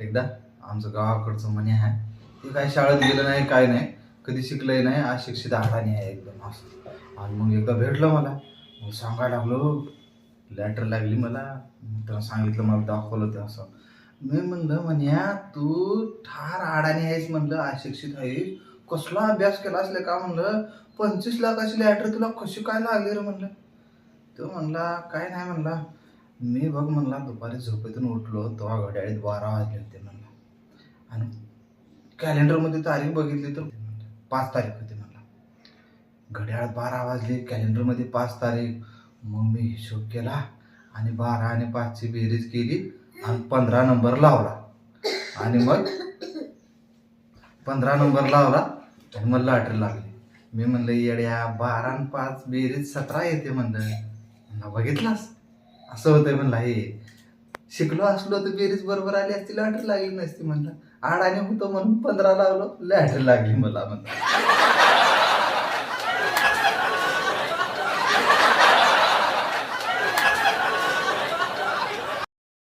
एकदा आमचं गावाकडचं म्हणे आहे. ते काही शाळेत गेलं नाही काय नाही. कधी शिकलंही नाही. अशिक्षित अडाणी आहे एकदम असं आणि मग एकदा भेटलं मला. मग सांगायला लागलो लॅटर लागली मला. मग त्याला सांगितलं मला दाखवलं ते असं. मी म्हणलं म्हण्या तू ठार आडाने आहेस म्हणलं. अशिक्षित आहेस. कसला अभ्यास केला असले का म्हणलं? पंचवीस लाखाची लॅटर तुला कशी काय लागली रे म्हणलं? तो म्हणला काय नाही म्हणला. मी बघ म्हणला दुपारी झोपेतून उठलो तेव्हा घड्याळीत बारा वाजले होते म्हणला. आणि कॅलेंडरमध्ये तारीख बघितली तर पाच तारीख होती म्हणला. घड्याळात बारा वाजले कॅलेंडरमध्ये पाच तारीख. मग मी हिशोब केला आणि बारा आणि पाचची बेरीज केली आणि पंधरा नंबर लावला. आणि मग पंधरा नंबर लावला आणि मला लॉटरी लागली. मी म्हणलं येड्या बारा आणि पाच बेरीज सतरा येते म्हणलं. म्हणलं बघितलास? असं होतंय म्हणलं हे शिकलो असलो तर बेरीज बरोबर आली असती लॅटर लागली नसती म्हणलं. आड आणि होतो म्हणून पंधरा लावलो लॅटर लागली मला म्हणलं.